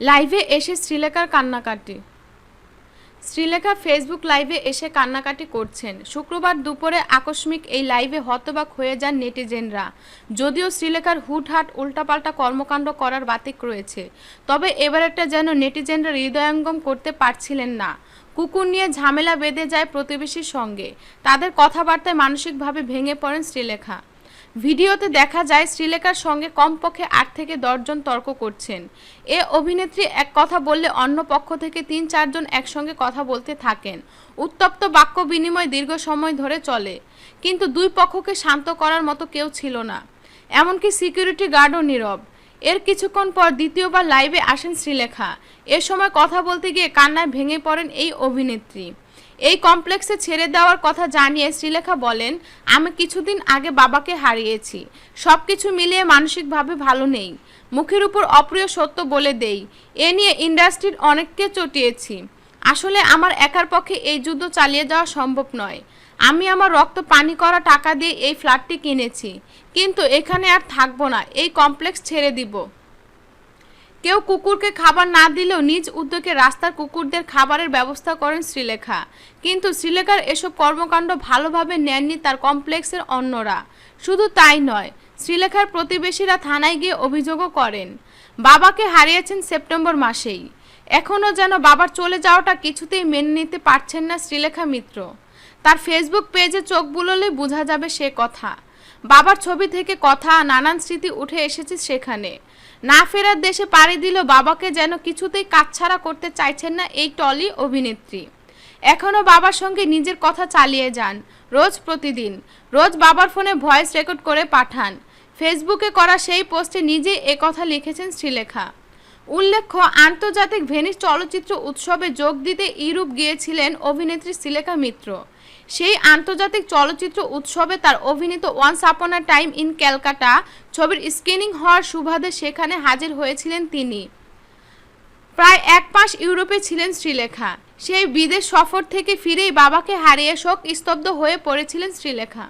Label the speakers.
Speaker 1: লাইভে এসে শ্রীলেখার কান্নাকাটি। শ্রীলেখা ফেসবুক লাইভে এসে কান্নাকাটি করছেন। শুক্রবার দুপুরে আকস্মিক এই লাইভে হতবাক হয়ে যান নেটিজেনরা। যদিও শ্রীলেখার হুটহাট উল্টাপাল্টা কর্মকাণ্ড করার বাতিক রয়েছে, তবে এবারেরটা যেন নেটিজেনরা হৃদয়ঙ্গম করতে পারছিলেন না। কুকুর নিয়ে ঝামেলা বেঁধে যায় প্রতিবেশীর সঙ্গে। তাদের কথাবার্তায় মানসিকভাবে ভেঙে পড়েন শ্রীলেখা। ভিডিওতে দেখা যায় শ্রীলেখার সঙ্গে কমপক্ষে আট থেকে দশজন তর্ক করছেন। এ অভিনেত্রী এক কথা বললে অন্য পক্ষ থেকে তিন চারজন একসঙ্গে কথা বলতে থাকেন। উত্তপ্ত বাক্য বিনিময় দীর্ঘ সময় ধরে চলে। কিন্তু দুই পক্ষকে শান্ত করার মতো কেউ ছিল না। এমনকি সিকিউরিটি গার্ডও নীরব। এর কিছুক্ষণ পর দ্বিতীয়বার লাইভে আসেন শ্রীলেখা। এ সময় কথা বলতে গিয়ে কান্নায় ভেঙে পড়েন এই অভিনেত্রী। এই কমপ্লেক্সে ছেড়ে দেওয়ার কথা জানিয়ে শ্রীলেখা বলেন, আমি কিছুদিন আগে বাবাকে হারিয়েছি। সব কিছু মিলিয়ে মানসিকভাবে ভালো নেই। মুখের উপর অপ্রিয় সত্য বলে দেই। এ নিয়ে ইন্ডাস্ট্রির অনেককে চটিয়েছি। আসলে আমার একার পক্ষে এই যুদ্ধ চালিয়ে যাওয়া সম্ভব নয়। আমি আমার রক্ত পানি করা টাকা দিয়ে এই ফ্ল্যাটটি কিনেছি, কিন্তু এখানে আর থাকব না, এই কমপ্লেক্স ছেড়ে দিব। কেউ কুকুরকে খাবার না দিলেও নিজ উদ্যোগে রাস্তার কুকুরদের খাবারের ব্যবস্থা করেন শ্রীলেখা। কিন্তু শ্রীলেখার এসব কর্মকাণ্ড ভালোভাবে নেননি তার কমপ্লেক্সের অন্যরা। শুধু তাই নয়, শ্রীলেখার প্রতিবেশীরা থানায় গিয়ে অভিযোগও করেন। বাবাকে হারিয়েছেন সেপ্টেম্বর মাসেই। এখনও যেন বাবার চলে যাওয়াটা কিছুতেই মেনে নিতে পারছেন না শ্রীলেখা মিত্র। তার ফেসবুক পেজে চোখ বুললে বোঝা যাবে সে কথা। বাবার ছবি থেকে কথা, নানান স্মৃতি উঠে এসেছে সেখানে। না ফেরার দেশে পাড়ি দিল বাবাকে যেন কিছুতেই কাছছাড়া করতে চাইছেন না এই টলি অভিনেত্রী। এখনও বাবার সঙ্গে নিজের কথা চালিয়ে যান, রোজ প্রতিদিন। রোজ বাবার ফোনে ভয়েস রেকর্ড করে পাঠান। ফেসবুকে করা সেই পোস্টে নিজেই কথা লিখেছেন শ্রীলেখা। উল্লেখ্য, আন্তর্জাতিক ভেনিস চলচ্চিত্র উৎসবে যোগ দিতে ইউরোপ গিয়েছিলেন অভিনেত্রী শ্রীলেখা মিত্র। সেই আন্তর্জাতিক চলচ্চিত্র উৎসবে তার অভিনীত once upon a time in Calcutta ছবির স্ক্রিনিং হওয়ার সুবাদে সেখানে হাজির হয়েছিলেন তিনি। প্রায় এক মাস ইউরোপে ছিলেন শ্রীলেখা। সেই বিদেশ সফর থেকে ফিরেই বাবাকে হারিয়ে শোক স্তব্ধ হয়ে পড়েছিলেন শ্রীলেখা।